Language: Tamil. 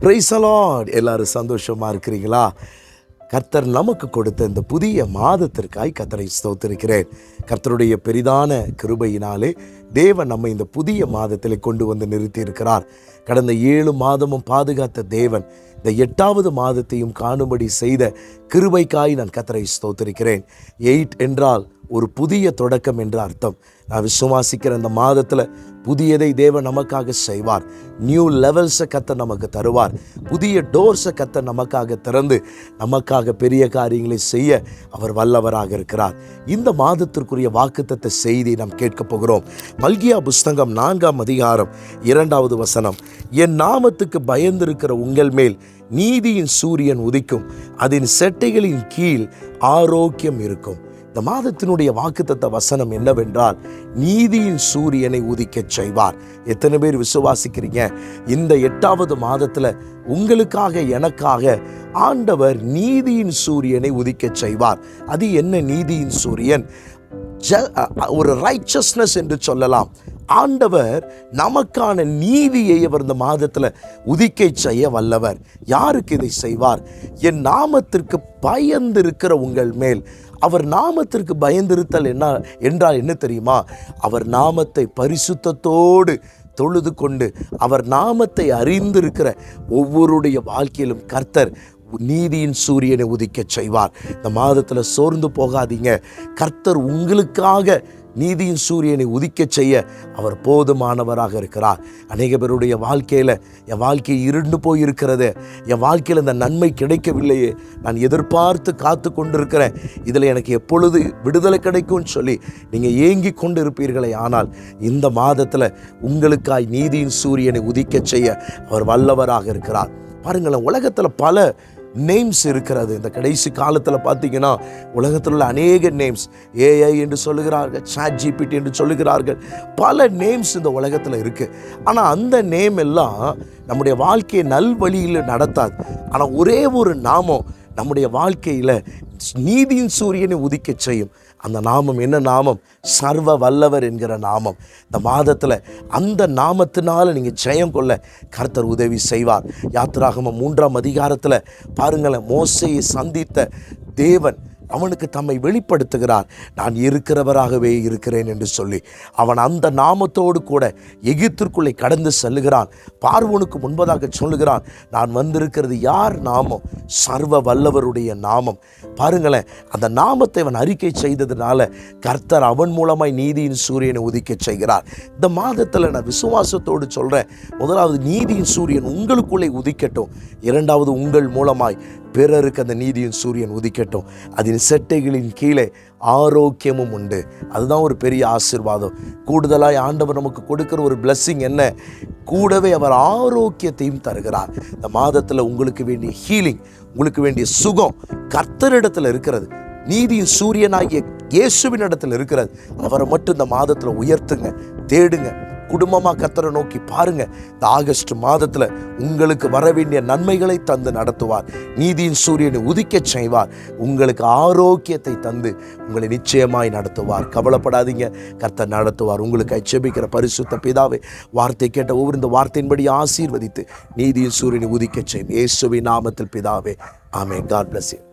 பிரைசலாட் எல்லாரும் சந்தோஷமாக இருக்கிறீங்களா? கர்த்தர் நமக்கு கொடுத்த இந்த புதிய மாதத்திற்காய் கர்த்தரை ஸ்தோத்திருக்கிறேன். கர்த்தருடைய பெரிதான கிருபையினாலே தேவன் நம்மை இந்த புதிய மாதத்தில் கொண்டு வந்து நிறுத்தி இருக்கிறார் கடந்த ஏழு மாதமும் பாதுகாத்த தேவன் இந்த எட்டாவது மாதத்தையும் காணும்படி செய்த கிருபைக்காய் நான் கத்தரை ஸ்தோத்திருக்கிறேன். எயிட் என்றால் ஒரு புதிய தொடக்கம் என்று அர்த்தம். நான் விசுவாசிக்கிற இந்த மாதத்தில் புதியதை தேவன் நமக்காக செய்வார். நியூ லெவல்ஸை கத்த நமக்கு தருவார். புதிய டோர்ஸை கத்த நமக்காக திறந்து நமக்காக பெரிய காரியங்களை செய்ய அவர் வல்லவராக இருக்கிறார். இந்த மாதத்திற்குரிய வாக்குத்தத்த செய்தி நாம் கேட்க போகிறோம். மல்கியா புஸ்தகம் நான்காம் அதிகாரம் இரண்டாவது வசனம். என் நாமத்துக்கு பயந்திருக்கிற உங்கள் மேல் நீதியின் சூரியன் உதிக்கும். அதன் செட்டைகளின் கீழ் ஆரோக்கியம் இருக்கும். இந்த மாதத்தினுடைய வாக்குத்தத்த வசனம் என்னவென்றால் நீதியின் சூரியனை உதிக்கச் செய்வார். எத்தனை பேர் விசுவாசிக்கிறீங்க? இந்த எட்டாவது மாதத்தில் உங்களுக்காக எனக்காக ஆண்டவர் நீதியின் சூரியனை உதிக்கச் செய்வார். அது என்ன நீதியின் சூரியன்? ஜ ஒரு ரைச்சஸ்னஸ் என்று சொல்லலாம். ஆண்டவர் நமக்கான நீதியை அவர் இந்த மாதத்தில் உதிக்கை செய்ய வல்லவர். யாருக்கு இதை செய்வார்? என் நாமத்திற்கு பயந்திருக்கிற உங்கள் மேல். அவர் நாமத்திற்கு பயந்திருத்தல் என்ன என்றால் என்ன தெரியுமா? அவர் நாமத்தை பரிசுத்தத்தோடு தொழுது கொண்டு அவர் நாமத்தை அறிந்திருக்கிற ஒவ்வொருடைய வாழ்க்கையிலும் கர்த்தர் நீதியின் சூரியனை உதிக்கச் செய்வார். இந்த மாதத்தில் சோர்ந்து போகாதீங்க. கர்த்தர் உங்களுக்காக நீதியின் சூரியனை உதிக்கச் செய்ய அவர் போதுமானவராக இருக்கிறார். அநேக பேருடைய வாழ்க்கையில் என் வாழ்க்கை இருண்டு போயிருக்கிறது. என் வாழ்க்கையில் இந்த நன்மை கிடைக்கவில்லையே. நான் எதிர்பார்த்து காத்து கொண்டிருக்கிறேன். இதில் எனக்கு எப்பொழுது விடுதலை கிடைக்கும்னு சொல்லி நீங்கள் ஏங்கி கொண்டு இருப்பீர்களே ஆனால் இந்த மாதத்தில் உங்களுக்காய் நீதியின் சூரியனை உதிக்கச் செய்ய அவர் வல்லவராக இருக்கிறார். பாருங்களேன் உலகத்தில் பல நேம்ஸ் இருக்கிறது. இந்த கடைசி காலத்தில் பார்த்தீங்கன்னா உலகத்தில் உள்ள அநேக நேம்ஸ் ஏஐ என்று சொல்லுகிறார்கள் சாட் ஜிபிடி என்று சொல்லுகிறார்கள் பல நேம்ஸ் இந்த உலகத்தில் இருக்குது ஆனால் அந்த நேம் எல்லாம் நம்முடைய வாழ்க்கையை நல்வழியில் நடத்தாது. ஆனால் ஒரே ஒரு நாமம் நம்முடைய வாழ்க்கையில் நீதியின் சூரியனை உதிக்கச் செய்யும். அந்த நாமம் என்ன நாமம்? சர்வ வல்லவர் என்கிற நாமம். இந்த மாதத்தில் அந்த நாமத்தினால் நீங்கள் ஜெயம் கொள்ள கர்த்தர் உதவி செய்வார். யாத்திராகம மூன்றாம் அதிகாரத்தில் பாருங்களேன் மோசையை சந்தித்த தேவன் அவனுக்கு தம்மை வெளிப்படுத்துகிறார். நான் இருக்கிறவராகவே இருக்கிறேன் என்று சொல்லி அவன் அந்த நாமத்தோடு கூட எகிப்திற்குள்ளே கடந்து செல்லுகிறான். பார்வனுக்கு முன்பதாக சொல்லுகிறான் நான் வந்திருக்கிறது யார் நாமம்? சர்வ வல்லவருடைய நாமம். பாருங்களேன் அந்த நாமத்தை அவன் அறிக்கை செய்ததுனால கர்த்தர் அவன் மூலமாய் நீதியின் சூரியனை உதிக்க செய்கிறார். இந்த மாதத்தில் நான் விசுவாசத்தோடு சொல்கிறேன் முதலாவது நீதியின் சூரியன் உங்களுக்குள்ளே உதிக்கட்டும் இரண்டாவது உங்கள் மூலமாய் பிறருக்கு அந்த நீதியின் சூரியன் உதிக்கட்டும். அதன் செட்டைகளின் கீழே ஆரோக்கியமும் உண்டு. அதுதான் ஒரு பெரிய ஆசிர்வாதம். கூடுதலாய் ஆண்டவர் நமக்கு கொடுக்குற ஒரு பிளஸ்ஸிங் என்ன? கூடவே அவர் ஆரோக்கியத்தையும் தருகிறார். இந்த மாதத்தில் உங்களுக்கு வேண்டிய ஹீலிங் உங்களுக்கு வேண்டிய சுகம் கர்த்தரிடத்தில் இருக்கிறது. நீதியின் சூரியனாகிய இயேசுவின் இடத்துல இருக்கிறது. அவரை மட்டும் இந்த மாதத்தில் உயர்த்துங்க தேடுங்க. குடும்பமாக கத்தரை நோக்கி பாருங்க. இந்த ஆகஸ்ட் மாதத்தில் உங்களுக்கு வர வேண்டிய நன்மைகளை தந்து நடத்துவார். நீதியின் சூரியனை உதிக்கச் செய்வார். உங்களுக்கு ஆரோக்கியத்தை தந்து உங்களை நிச்சயமாய் நடத்துவார். கவலைப்படாதீங்க. கர்த்தர் நடத்துவார். உங்களுக்கு அச்சபிக்கிற பரிசுத்த பிதாவே வார்த்தை கேட்ட ஒவ்வொரு இந்த வார்த்தையின்படி ஆசீர்வதித்து நீதியின் சூரியனை உதிக்கச் செய்யும். இயேசுவின் நாமத்தில் பிதாவே ஆமே காட் பிளஸ் யூ